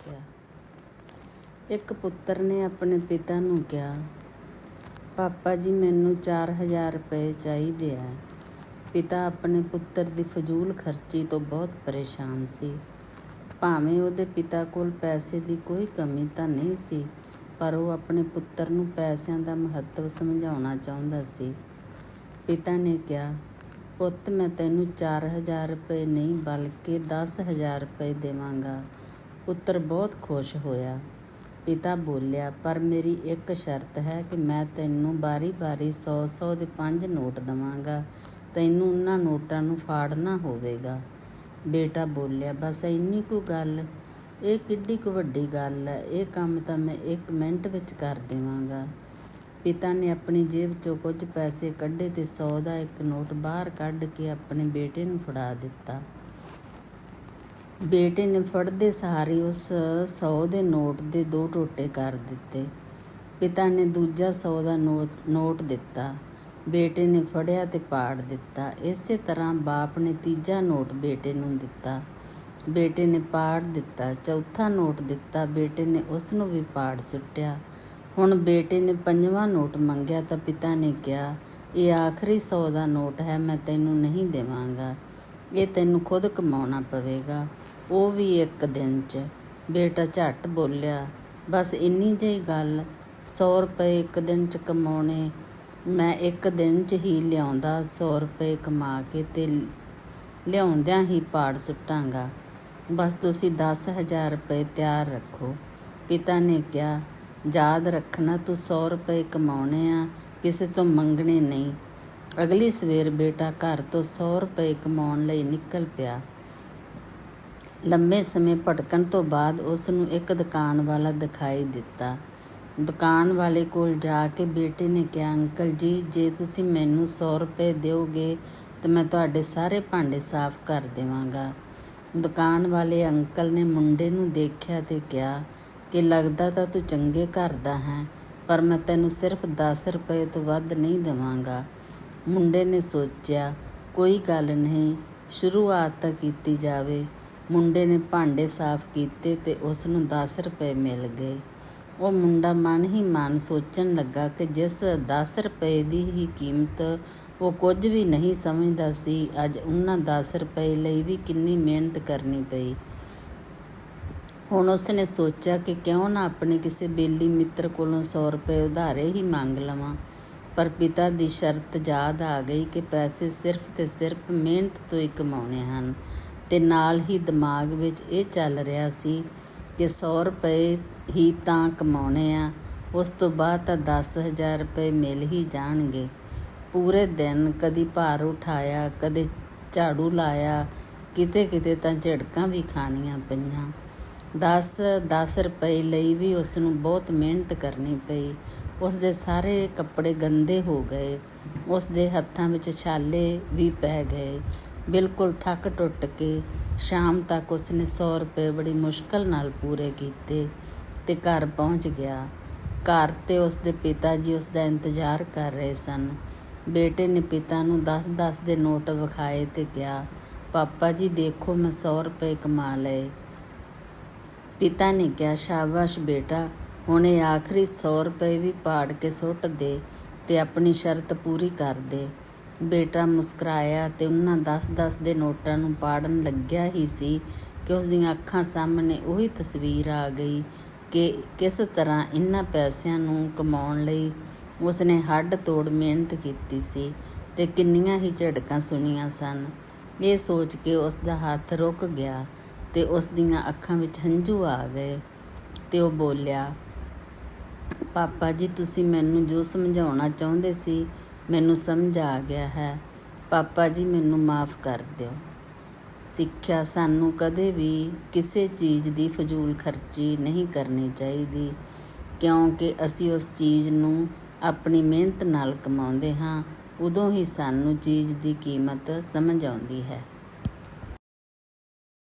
ਸਿੱਖਿਆ ਇੱਕ ਪੁੱਤਰ ਨੇ ਆਪਣੇ ਪਿਤਾ ਨੂੰ ਕਿਹਾ, ਪਾਪਾ ਜੀ, ਮੈਨੂੰ 4000 ਰੁਪਏ ਚਾਹੀਦੇ ਆ। ਪਿਤਾ ਆਪਣੇ ਪੁੱਤਰ ਦੀ ਫਜ਼ੂਲ ਖਰਚੀ ਤੋਂ ਬਹੁਤ ਪਰੇਸ਼ਾਨ ਸੀ। ਭਾਵੇਂ ਉਹਦੇ ਪਿਤਾ ਕੋਲ ਪੈਸੇ ਦੀ ਕੋਈ ਕਮੀ ਤਾਂ ਨਹੀਂ ਸੀ, ਪਰ ਉਹ ਆਪਣੇ ਪੁੱਤਰ ਨੂੰ ਪੈਸਿਆਂ ਦਾ ਮਹੱਤਵ ਸਮਝਾਉਣਾ ਚਾਹੁੰਦਾ ਸੀ। ਪਿਤਾ ਨੇ ਕਿਹਾ, ਪੁੱਤ, ਮੈਂ ਤੈਨੂੰ 4000 ਰੁਪਏ ਨਹੀਂ, ਬਲਕਿ 10000 ਰੁਪਏ ਦੇਵਾਂਗਾ। ਪੁੱਤਰ ਬਹੁਤ ਖੁਸ਼ ਹੋਇਆ। ਪਿਤਾ ਬੋਲਿਆ, ਪਰ ਮੇਰੀ ਇੱਕ ਸ਼ਰਤ ਹੈ ਕਿ ਮੈਂ ਤੈਨੂੰ ਬਾਰੀ-ਬਾਰੀ 100-100 ਦੇ ਪੰਜ ਨੋਟ ਦਵਾਂਗਾ। ਤੈਨੂੰ ਉਹਨਾਂ ਨੋਟਾਂ ਨੂੰ ਫਾੜਨਾ ਹੋਵੇਗਾ। ਬੇਟਾ ਬੋਲਿਆ, ਬਸ ਇੰਨੀ ਕੁ ਗੱਲ, ਇਹ ਕਿੱਡੀ ਕੁ ਵੱਡੀ ਗੱਲ ਹੈ, ਇਹ ਕੰਮ ਤਾਂ ਮੈਂ ਇੱਕ ਮਿੰਟ ਵਿੱਚ ਕਰ ਦੇਵਾਂਗਾ। ਪਿਤਾ ਨੇ ਆਪਣੀ ਜੇਬ ਚੋਂ ਕੁਝ ਪੈਸੇ ਕੱਢੇ ਤੇ 100 ਦਾ ਇੱਕ ਨੋਟ ਬਾਹਰ ਕੱਢ ਕੇ ਆਪਣੇ ਬੇਟੇ ਨੂੰ ਫੜਾ ਦਿੱਤਾ। ਬੇਟੇ ਨੇ ਫੜਦੇ ਸਹਾਰੇ ਉਸ 100 ਦੇ ਨੋਟ ਦੇ ਦੋ ਟੋਟੇ ਕਰ ਦਿੱਤੇ। ਪਿਤਾ ਨੇ ਦੂਜਾ 100 ਦਾ ਨੋਟ ਨੋਟ ਦਿੱਤਾ। ਬੇਟੇ ਨੇ ਫੜਿਆ ਤੇ ਪਾੜ ਦਿੱਤਾ। ਇਸੇ ਤਰ੍ਹਾਂ ਬਾਪ ਨੇ ਤੀਜਾ ਨੋਟ ਬੇਟੇ ਨੂੰ ਦਿੱਤਾ। ਬੇਟੇ ਨੇ ਪਾੜ ਦਿੱਤਾ। ਚੌਥਾ ਨੋਟ ਦਿੱਤਾ। ਬੇਟੇ ਨੇ ਉਸ ਨੂੰ ਵੀ ਪਾੜ ਸੁੱਟਿਆ। ਹੁਣ ਬੇਟੇ ਨੇ ਪੰਜਵਾਂ ਨੋਟ ਮੰਗਿਆ ਤਾਂ ਪਿਤਾ ਨੇ ਕਿਹਾ, ਇਹ ਆਖਰੀ 100 ਦਾ ਨੋਟ ਹੈ, ਮੈਂ ਤੈਨੂੰ ਨਹੀਂ ਦੇਵਾਂਗਾ। ਇਹ ਤੈਨੂੰ ਖੁਦ ਕਮਾਉਣਾ ਪਵੇਗਾ। ਉਹ ਵੀ ਇੱਕ ਦਿਨ 'ਚ। ਬੇਟਾ ਝੱਟ ਬੋਲਿਆ, ਬਸ ਇੰਨੀ ਜਿਹੀ ਗੱਲ 100 ਰੁਪਏ ਇੱਕ ਦਿਨ 'ਚ ਕਮਾਉਣੇ, ਮੈਂ ਇੱਕ ਦਿਨ 'ਚ ਹੀ ਲਿਆਉਂਦਾ 100 ਰੁਪਏ ਕਮਾ ਕੇ ਤੇ ਲਿਆਉਂਦਿਆਂ ਹੀ ਪਾੜ ਸੁੱਟਾਂਗਾ। ਬਸ ਤੁਸੀਂ 10000 ਰੁਪਏ ਤਿਆਰ ਰੱਖੋ। ਪਿਤਾ ਨੇ ਕਿਹਾ, ਯਾਦ ਰੱਖਣਾ, ਤੂੰ 100 ਰੁਪਏ ਕਮਾਉਣੇ ਆ, ਕਿਸੇ ਤੋਂ ਮੰਗਣੇ ਨਹੀਂ। ਅਗਲੀ ਸਵੇਰ ਬੇਟਾ ਘਰ ਤੋਂ 100 ਰੁਪਏ ਕਮਾਉਣ ਲਈ ਨਿਕਲ ਪਿਆ। ਲੰਮੇ ਸਮੇਂ ਭਟਕਣ ਤੋਂ ਬਾਅਦ ਉਸ ਨੂੰ ਇੱਕ ਦੁਕਾਨ ਵਾਲਾ ਦਿਖਾਈ ਦਿੱਤਾ। ਦੁਕਾਨ ਵਾਲੇ ਕੋਲ ਜਾ ਕੇ ਬੇਟੇ ਨੇ ਕਿਹਾ, ਅੰਕਲ ਜੀ, ਜੇ ਤੁਸੀਂ ਮੈਨੂੰ 100 ਰੁਪਏ ਦਿਓਗੇ, ਤਾਂ ਮੈਂ ਤੁਹਾਡੇ ਸਾਰੇ ਭਾਂਡੇ ਸਾਫ਼ ਕਰ ਦੇਵਾਂਗਾ। ਦੁਕਾਨ ਵਾਲੇ ਅੰਕਲ ਨੇ ਮੁੰਡੇ ਨੂੰ ਦੇਖਿਆ ਤੇ ਕਿਹਾ, ਕਿ ਲੱਗਦਾ ਤਾਂ ਤੂੰ ਚੰਗੇ ਘਰ ਦਾ ਹੈ, ਪਰ ਮੈਂ ਤੈਨੂੰ ਸਿਰਫ 10 ਰੁਪਏ ਤੋਂ ਵੱਧ ਨਹੀਂ ਦੇਵਾਂਗਾ। ਮੁੰਡੇ ਨੇ ਸੋਚਿਆ, ਕੋਈ ਗੱਲ ਨਹੀਂ, ਸ਼ੁਰੂਆਤ ਤਾਂ ਕੀਤੀ ਜਾਵੇ। ਮੁੰਡੇ ਨੇ ਭਾਂਡੇ ਸਾਫ਼ ਕੀਤੇ ਤੇ ਉਸ ਨੂੰ 10 ਰੁਪਏ ਮਿਲ ਗਏ। ਉਹ ਮੁੰਡਾ ਮਨ ਹੀ ਮਨ ਸੋਚਣ ਲੱਗਾ ਕਿ ਜਿਸ 10 ਰੁਪਏ ਦੀ ਹੀ ਕੀਮਤ ਉਹ ਕੁਝ ਵੀ ਨਹੀਂ ਸਮਝਦਾ ਸੀ, ਅੱਜ ਉਹਨਾਂ 10 ਰੁਪਏ ਲਈ ਵੀ ਕਿੰਨੀ ਮਿਹਨਤ ਕਰਨੀ ਪਈ। ਹੁਣ ਉਸਨੇ ਸੋਚਿਆ ਕਿ ਕਿਉਂ ਨਾ ਆਪਣੇ ਕਿਸੇ ਬੇਲੀ ਮਿੱਤਰ ਕੋਲੋਂ 100 ਰੁਪਏ ਉਧਾਰੇ ਹੀ ਮੰਗ ਲਵਾਂ। ਪਰ ਪਿਤਾ ਦੀ ਸ਼ਰਤ ਯਾਦ ਆ ਗਈ ਕਿ ਪੈਸੇ ਸਿਰਫ ਤੇ ਸਿਰਫ ਮਿਹਨਤ ਤੋਂ ਹੀ ਕਮਾਉਣੇ ਹਨ। ਤੇ ਨਾਲ ਹੀ ਦਿਮਾਗ ਵਿੱਚ ਇਹ ਚੱਲ ਰਿਹਾ ਸੀ ਕਿ 100 ਰੁਪਏ ਹੀ ਤਾਂ ਕਮਾਉਣੇ ਆ, ਉਸ ਤੋਂ ਬਾਅਦ ਤਾਂ 10000 ਰੁਪਏ ਮਿਲ ਹੀ ਜਾਣਗੇ। ਪੂਰੇ ਦਿਨ ਕਦੀ ਭਾਰ ਉਠਾਇਆ, ਕਦੇ ਝਾੜੂ ਲਾਇਆ ਕਿਤੇ ਕਿਤੇ ਤਾਂ ਝੜਕਾਂ ਵੀ ਖਾਣੀਆਂ ਪਈਆਂ। 10 10 ਰੁਪਏ ਲਈ ਵੀ ਉਸ ਨੂੰ ਬਹੁਤ ਮਿਹਨਤ ਕਰਨੀ ਪਈ। ਉਸ ਦੇ ਸਾਰੇ ਕੱਪੜੇ ਗੰਦੇ ਹੋ ਗਏ, ਉਸ ਦੇ ਹੱਥਾਂ ਵਿੱਚ ਛਾਲੇ ਵੀ ਪੈ ਗਏ। ਬਿਲਕੁਲ ਥੱਕ ਟੁੱਟ ਕੇ ਸ਼ਾਮ ਤੱਕ ਉਸਨੇ 100 ਰੁਪਏ ਬੜੀ ਮੁਸ਼ਕਲ ਨਾਲ ਪੂਰੇ ਕੀਤੇ ਤੇ ਘਰ ਪਹੁੰਚ ਗਿਆ। ਘਰ ਤੇ ਉਸਦੇ ਪਿਤਾ ਜੀ ਉਸ ਦਾ ਇੰਤਜ਼ਾਰ ਕਰ ਰਹੇ ਸਨ। ਬੇਟੇ ਨੇ ਪਿਤਾ ਨੂੰ 10-10 ਦੇ ਨੋਟ ਵਿਖਾਏ ਤੇ ਕਿਹਾ, ਪਾਪਾ ਜੀ, ਦੇਖੋ, ਮੈਂ 100 ਰੁਪਏ ਕਮਾ ਲਏ। ਪਿਤਾ ਨੇ ਕਿਹਾ, ਸ਼ਾਬਾਸ਼ ਬੇਟਾ, ਹੁਣ ਇਹ ਆਖਰੀ 100 ਰੁਪਏ ਵੀ ਪਾੜ ਕੇ ਸੁੱਟ ਦੇ ਤੇ ਆਪਣੀ ਸ਼ਰਤ ਪੂਰੀ ਕਰ ਦੇ। ਬੇਟਾ ਮੁਸਕਰਾਇਆ ਤੇ ਉਹਨਾਂ 10-10 ਦੇ ਨੋਟਾਂ ਨੂੰ ਪਾੜਨ ਲੱਗਿਆ ਹੀ ਸੀ ਕਿ ਉਸ ਦੀਆਂ ਅੱਖਾਂ ਸਾਹਮਣੇ ਉਹੀ ਤਸਵੀਰ ਆ ਗਈ ਕਿ ਕਿਸ ਤਰ੍ਹਾਂ ਇਹਨਾਂ ਪੈਸਿਆਂ ਨੂੰ ਕਮਾਉਣ ਲਈ ਉਸ ਨੇ ਹੱਡ ਤੋੜ ਮਿਹਨਤ ਕੀਤੀ ਸੀ ਤੇ ਕਿੰਨੀਆਂ ਹੀ ਝੜਕਾਂ ਸੁਣੀਆਂ ਸਨ। ਇਹ ਸੋਚ ਕੇ ਉਸ ਦਾ ਹੱਥ ਰੁਕ ਗਿਆ ਤੇ ਉਸ ਦੀਆਂ ਅੱਖਾਂ ਵਿੱਚ ਹੰਝੂ ਆ ਗਏ ਤੇ ਉਹ ਬੋਲਿਆ, ਪਾਪਾ ਜੀ, ਤੁਸੀਂ ਮੈਨੂੰ ਜੋ ਸਮਝਾਉਣਾ ਚਾਹੁੰਦੇ ਸੀ ਮੈਨੂੰ ਸਮਝ ਆ ਗਿਆ ਹੈ। ਪਾਪਾ ਜੀ, ਮੈਨੂੰ ਮਾਫ ਕਰ ਦਿਓ। ਸਿੱਖਿਆ ਸਾਨੂੰ ਕਦੇ ਵੀ ਕਿਸੇ ਚੀਜ਼ ਦੀ ਫਜ਼ੂਲ ਖਰਚੀ ਨਹੀਂ ਕਰਨੀ ਚਾਹੀਦੀ, ਕਿਉਂਕਿ ਅਸੀਂ ਉਸ ਚੀਜ਼ ਨੂੰ ਆਪਣੀ ਮਿਹਨਤ ਨਾਲ ਕਮਾਉਂਦੇ ਹਾਂ, ਉਦੋਂ ਹੀ ਸਾਨੂੰ ਚੀਜ਼ ਦੀ ਕੀਮਤ ਸਮਝ ਆਉਂਦੀ ਹੈ।